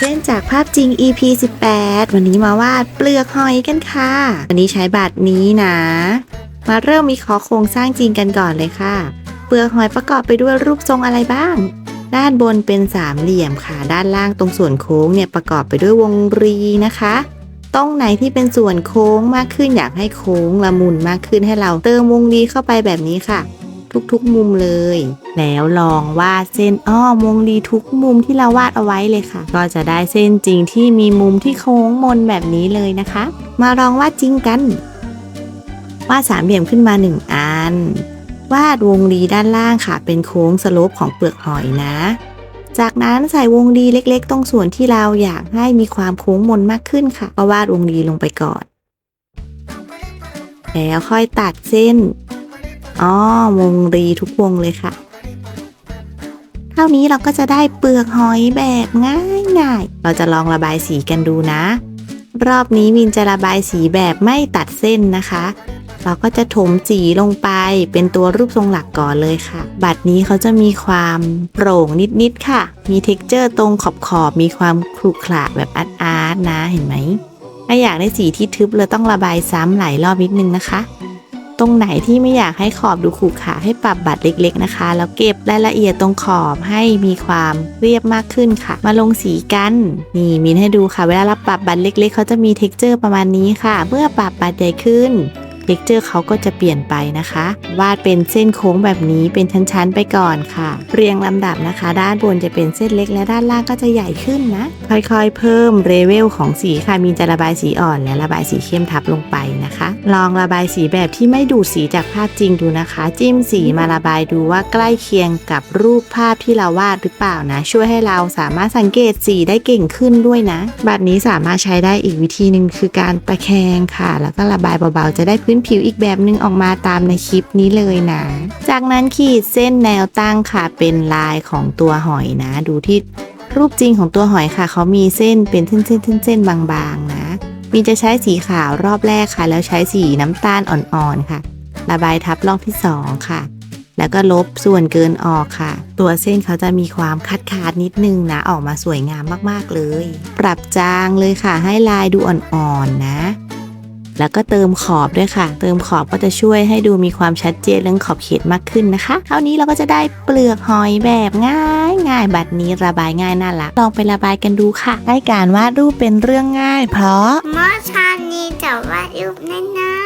เส้นจากภาพจริง EP 18 วันนี้มาวาดเปลือกหอยกันค่ะ วันนี้ใช้บัตรนี้นะ มาเริ่มมีขอโครงสร้างจริงกันก่อนเลยค่ะ เปลือกหอยประกอบไปด้วยรูปทรงอะไรบ้าง ด้านบนเป็นสามเหลี่ยมค่ะ ด้านล่างตรงส่วนโค้งเนี่ยประกอบไปด้วยวงรีนะคะ ตรงไหนที่เป็นส่วนโค้งมากขึ้นอยากให้โค้งละมุนมากขึ้นให้เราเติมวงรีเข้าไปแบบนี้ค่ะ ทุกๆมุมเลย แล้วลองวาดเส้นอ้อมวงรีทุกมุมที่เราวาดเอาไว้เลยค่ะ ก็จะได้เส้นจริงที่มีมุมที่โค้งมนแบบนี้เลยนะคะ มาลองวาดจริงกันวาดสามเหลี่ยมขึ้นมาหนึ่งอัน วาดวงรีด้านล่างค่ะ เป็นโค้งสโลปของเปลือกหอยนะ จากนั้นใส่วงรีเล็กๆ ตรงส่วนที่เราอยากให้มีความโค้งมนมากขึ้นค่ะ ก็วาดวงรีลงไปก่อน แล้วค่อยตัดเส้น อ๋อวงรีทุกวงเลยค่ะ เท่านี้เราก็จะได้เปลือกหอยแบบง่ายๆเราจะลองระบายสีกันดูนะ รอบนี้มินจะระบายสีแบบไม่ตัดเส้นนะคะ เราก็จะถมสีลงไปเป็นตัวรูปทรงหลักก่อนเลยค่ะ บัตรนี้เขาจะมีความโปร่งนิดๆค่ะ มีเท็กเจอร์ตรงขอบๆมีความขรุขระแบบอาร์ตๆนะเห็นไหมถ้าอยากได้สีที่ทึบเราต้องระบายซ้ำหลายรอบนิดนึงนะคะ ตรงไหนที่ไม่อยากให้ขอบดูขรุขระให้ปรับบัตรเล็ก ๆนะคะ แล้วเก็บรายละเอียดตรงขอบให้มีความเรียบมากขึ้นค่ะ มาลงสีกันนี่มินให้ดูค่ะ เวลาเราปรับบัตรเล็ก ๆเขาจะมีเท็กเจอร์ประมาณนี้ค่ะ เมื่อปรับบัตรใหญ่ขึ้น เท็กเจอร์เขาก็จะเปลี่ยนไปนะคะ วาดเป็นเส้นโค้งแบบนี้เป็นชั้นๆไปก่อนค่ะ เรียงลำดับนะคะ ด้านบนจะเป็นเส้นเล็กและด้านล่างก็จะใหญ่ขึ้นนะ ค่อยๆ เพิ่มเลเวลของสีค่ะมีจะระบายสีอ่อนและระบายสีเข้มทับลงไปนะคะ ลองระบายสีแบบที่ไม่ดูดสีจากภาพจริงดูนะคะ จิ้มสีมาระบายดูว่าใกล้เคียงกับรูปภาพที่เราวาดหรือเปล่านะ ช่วยให้เราสามารถสังเกตสีได้เก่งขึ้นด้วยนะแบบนี้สามารถใช้ได้อีกวิธีหนึ่งคือการตะแคงค่ะ แล้วก็ระบายเบาๆจะได้พื้นผิวอีกแบบหนึงออกมาตามในคลิปนี้เลยนะ จากนั้นขีดเส้นแนวตั้งค่ะเป็นลายของตัวหอยนะ ดูที่รูปจริงของตัวหอยค่ะ เขามีเส้นเป็นเส้นๆๆๆบางๆนะ มีจะใช้สีขาวรอบแรกค่ะ แล้วใช้สีน้ำตาลอ่อนๆค่ะ ระบายทับรอบที่สองค่ะแล้วก็ลบส่วนเกินออกค่ะ ตัวเส้นเขาจะมีความคัดขาดนิดนึงนะ ออกมาสวยงามมากๆเลย ปรับจางเลยค่ะให้ลายดูอ่อนๆนะ แล้วก็เติมขอบด้วยค่ะ เติมขอบก็จะช่วยให้ดูมีความชัดเจนเรื่องขอบเขตมากขึ้นนะคะเท่านี้เราก็จะได้เปลือกหอยแบบง่ายง่ายบัดนี้ระบายง่ายน่ารักลองไประบายกันดูค่ะ ได้การวาดรูปเป็นเรื่องง่าย เพราะเมื่อชานี้จะวาดรูปง่าย